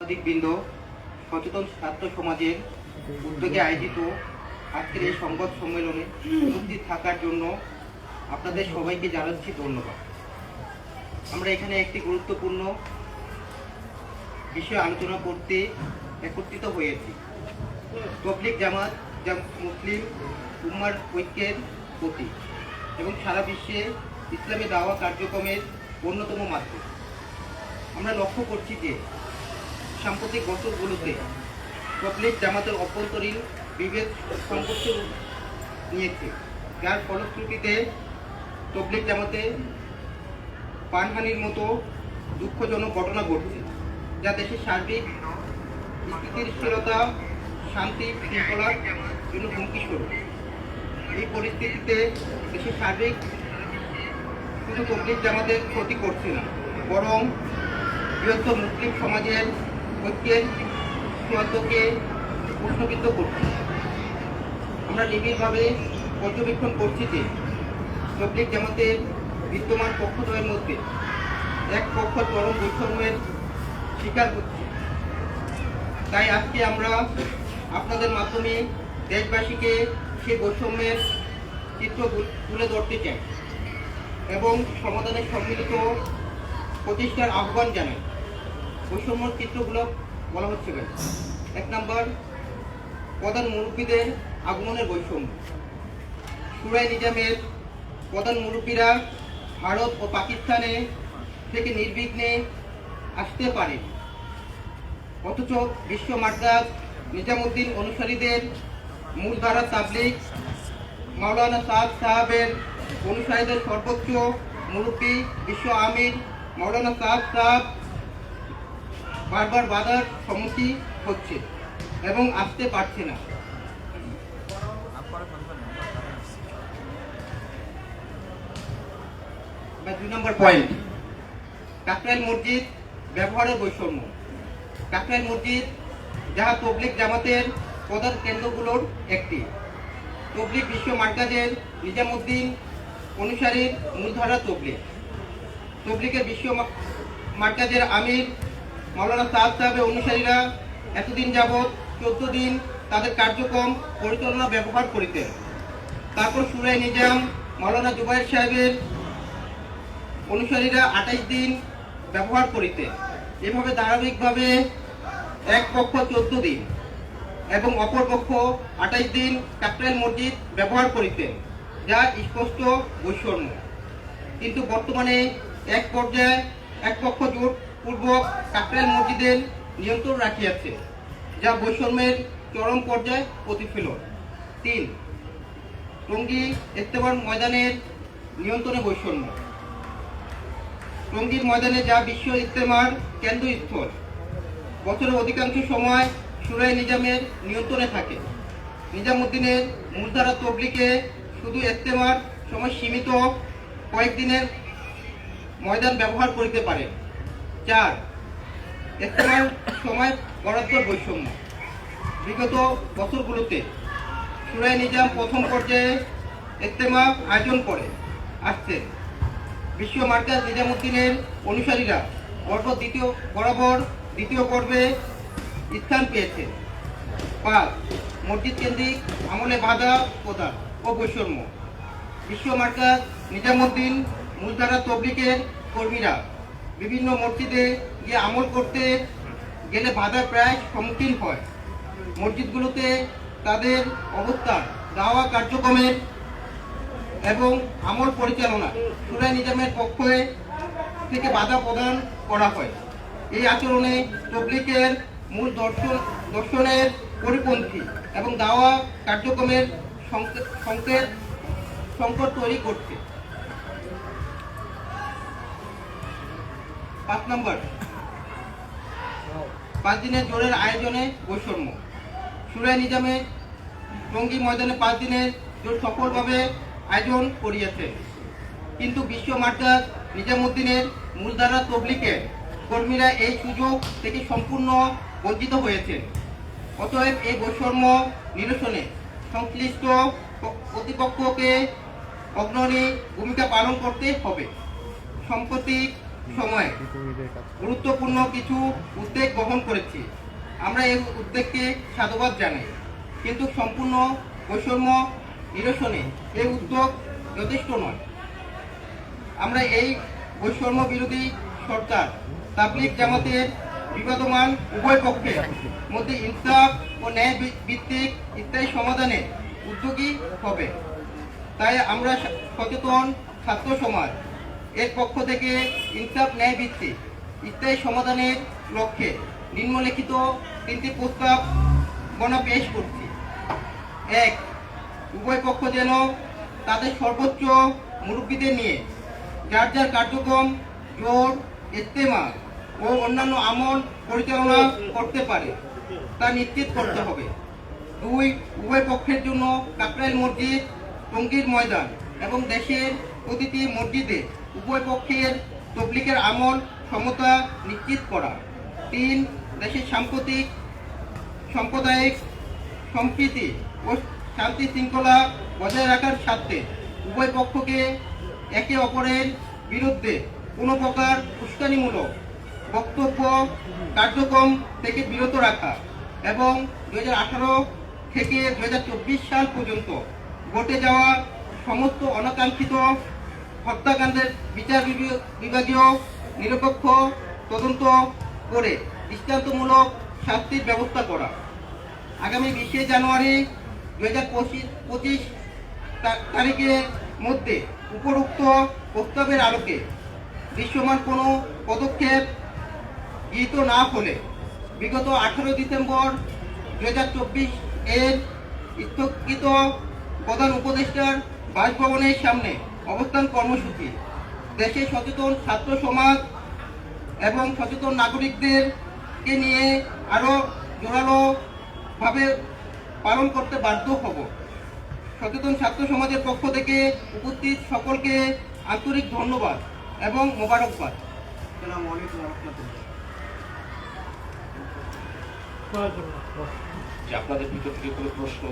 সাংবাদিকবৃন্দ সচেতন ছাত্র সমাজের উদ্যোগে আয়োজিত আজকের এই সংবাদ সম্মেলনে উপস্থিত থাকার জন্য আপনাদের সবাইকে জানাচ্ছি ধন্যবাদ। আমরা এখানে একটি গুরুত্বপূর্ণ বিষয় আলোচনা করতে একত্রিত হয়েছি। তবলিক জামাত যা মুসলিম উম্মার ঐক্যের প্রতীক এবং সারা বিশ্বে ইসলামী দাওয়া কার্যক্রমের অন্যতম মাধ্যম। আমরা লক্ষ্য করছি যে সাম্প্রতিক বছরগুলোতে তবলিগ জামাতের অভ্যন্তরীণ বিভেদ সংঘর্ষ নিয়েছে। যার ফলশ্রুতিতে তবলিগ জামাতে প্রাণহানির মতো দুঃখজনক ঘটনা ঘটছে, যা দেশের সার্বিক স্থিতিশীলতা, শান্তি, শৃঙ্খলার জন্য হুমকি স্বরূপ। এই পরিস্থিতিতে দেশের সার্বিক শুধু তবলিগ জামাতের ক্ষতি করছে না, বরং বৃহত্তর মুসলিম সমাজের চূড়ান্তকে প্রশ্নবিদ্ধ করছে। আমরা নিবিড়ভাবে পর্যবেক্ষণ করছি যে তবলিগ জামাতের বিদ্যমান পক্ষদ্বয়ের মধ্যে এক পক্ষ চরম বৈষম্যের শিকার হচ্ছে। তাই আজকে আমরা আপনাদের মাধ্যমে দেশবাসীকে সেই বৈষম্যের চিত্র তুলে ধরতে চাই এবং সমাধানের সম্মিলিত প্রতিষ্ঠার আহ্বান জানাই। বৈষম্যর চিত্রগুলো বলা হচ্ছে কেন এক নম্বর, প্রধান মুরব্বীদের আগমনের বৈষম্য। সুরাই নিজামের প্রধান মুরব্বীরা ভারত ও পাকিস্তানে থেকে নির্বিঘ্নে আসতে পারে অথচ বিশ্ব মাদ্রাস নিজামুদ্দিন অনুসারীদের মূলধারা তাবলিগ। মাওলানা সাদ সাহাবের অনুসারীদের সর্বোচ্চ মুরব্বী বিশ্ব আমির মাওলানা সাদ সাহাব বারবার বাধার সম্মুখীন হচ্ছে এবং আসতে পারছে না। দুই নম্বর পয়েন্ট কাকরাইল মসজিদ ব্যবহারের বৈষম্য। কাকরাইল মসজিদ যাহা তবলিক জামাতের প্রধান কেন্দ্রগুলোর একটি। তবলিক বিশ্ব মার্কাজের নিজামুদ্দিন অনুসারীর মূলধারা তবলিক তবলিকের বিশ্ব মার্কাজের আমির মাওলানা সাদ সাহেবের অনুসারীরা এতদিন যাবৎ চোদ্দ দিন তাদের কার্যক্রম পরিচালনা ব্যবহার করিতেন তারপর সুরাই নিজাম মাওলানা জুবাইর সাহেবের অনুসারীরা আঠাইশ দিন ব্যবহার করিতেন এভাবে ধারাবাহিকভাবে এক পক্ষ চোদ্দ দিন এবং অপর পক্ষ আঠাইশ দিন কাকরাইল মসজিদ ব্যবহার করিতেন যা স্পষ্ট বৈষম্য। কিন্তু বর্তমানে এক পর্যায়ে এক পক্ষ জোট পূর্বক কাকরাইল মসজিদের নিয়ন্ত্রণ রাখিয়াছে, যা বৈষম্যের চরম পর্যায়ে প্রতিফলন। তিন, টঙ্গী ইস্তেমার ময়দানের নিয়ন্ত্রণে বৈষম্য। টঙ্গীর ময়দানে যা বিশ্ব ইস্তেমার কেন্দ্রস্থল, বছরের অধিকাংশ সময় সুরাই নিজামের নিয়ন্ত্রণে থাকে। নিজামুদ্দিনের মূলধারা তবলিকে শুধু ইস্তেমার সময় সীমিত কয়েকদিনের ময়দান ব্যবহার করিতে পারে। চার। ইস্তেমার সময় বরাদ্দ বৈষম্য। বিগত বছরগুলোতে সুরাই নিজাম প্রথম পর্যায়ে ইস্তেমা আয়োজন করে, আসছে। বিশ্ব মার্কাজ নিজামুদ্দিনের অনুসারীরা পর্ব দ্বিতীয়, বরাবর দ্বিতীয় পর্বে স্থান পেয়েছে। পাঁচ, মসজিদ কেন্দ্রিক আমলে বাধা প্রদান ও বৈষম্য। বিশ্ব মার্কাজ নিজামুদ্দিন মূলধারা তবলিকের কর্মীরা বিভিন্ন মসজিদে গিয়ে আমল করতে গেলে বাধা প্রায় সম্মুখীন হয়। মসজিদগুলোতে তাদের অবস্থান, দাওয়া কার্যক্রমের এবং আমল পরিচালনা সুরাই নিজামের পক্ষে থেকে বাধা প্রদান করা হয়। এই আচরণে তবলিকের মূল দর্শন, দর্শনের পরিপন্থী এবং দাওয়া কার্যক্রমের সংকে- সংকেত, সংকট তৈরি করছে। পাঁচ নম্বর। পাঁচ দিনের জোরের আয়োজনে বৈষম্য। সুরাই নিজামে টঙ্গী ময়দানে পাঁচ দিনের জোর সফলভাবে আয়োজন করিয়েছে। কিন্তু বিশ্ব মার্কাজ নিজামুদ্দিনের মূলধারা তবলিকের কর্মীরা এই সুযোগ থেকে সম্পূর্ণ বঞ্চিত হয়েছেন অতএব এই বৈষম্য নিরসনে সংশ্লিষ্ট কর্তৃপক্ষকে অগ্রণী ভূমিকা পালন করতে হবে। সম্প্রতি সময়ে। গুরুত্বপূর্ণ কিছু উদ্যোগ গ্রহণ করেছি। আমরা এই উদ্যোগকে সাধুবাদ জানাই। কিন্তু সম্পূর্ণ বৈষম্য নিরসনে এই উদ্যোগ যথেষ্ট নয়। আমরা এই বৈষম্য বিরোধী সরকার তাবলিক জামাতের বিবাদমান উভয় পক্ষের মধ্যে ইনসাফ ও ন্যায় ভিত্তিক ইত্যাদি সমাধানে উদ্যোগী হবে। তাই আমরা সচেতন ছাত্র সমাজ এর পক্ষ থেকে ইনসাফ ন্যায় ভিত্তিক ইত্যাদি সমাধানের লক্ষ্যে নিম্নলিখিত তিনটি প্রস্তাব গণা পেশ করছি। এক, উভয় পক্ষ যেন তাদের সর্বোচ্চ মুরব্বীদের নিয়ে যার যার কার্যক্রম, জোর ইস্তেমা ও অন্যান্য আমল পরিচালনা করতে পারে, তা নিশ্চিত করতে হবে। দুই, উভয় পক্ষের জন্য কাকরাইল মসজিদ, টঙ্গীর ময়দান এবং দেশের প্রতিটি মসজিদে উভয় পক্ষের তবলিকের আমল সমতা নিশ্চিত করা। তিন, দেশের সাম্প্রতিক সাম্প্রদায়িক সম্প্রীতি ও শান্তি শৃঙ্খলা বজায় রাখার স্বার্থে উভয় পক্ষকে একে অপরের বিরুদ্ধে কোনো প্রকার উস্কানিমূলক বক্তব্য, কার্যক্রম থেকে বিরত রাখা এবং দু হাজার আঠারো থেকে দু হাজার চব্বিশ সাল পর্যন্ত ঘটে যাওয়া সমস্ত অনাকাঙ্ক্ষিত হত্যাকাণ্ডের বিচার বিভাগীয় নিরপেক্ষ তদন্ত করে দৃষ্টান্তমূলক শাস্তির ব্যবস্থা করা। আগামী বিশে জানুয়ারি দু হাজার পঁচিশ তারিখের মধ্যে উপরোক্ত প্রস্তাবের আলোকে দৃশ্যমান কোনো পদক্ষেপ গৃহীত না হলে বিগত আঠারো ডিসেম্বর দু হাজার চব্বিশ এর স্থগিত প্রধান উপদেষ্টার বাসভবনের সামনে অবস্থান কর্মসূচি। দেশে সচেতন ছাত্র সমাজ এবং সচেতন নাগরিকদেরকে নিয়ে আরও জোরালোভাবে পালন করতে বাধ্য হব। সচেতন ছাত্র সমাজের পক্ষ থেকে উপস্থিত সকলকে আন্তরিক ধন্যবাদ এবং মোবারকবাদ। আপনাদের ভিতর থেকে কোনো প্রশ্ন?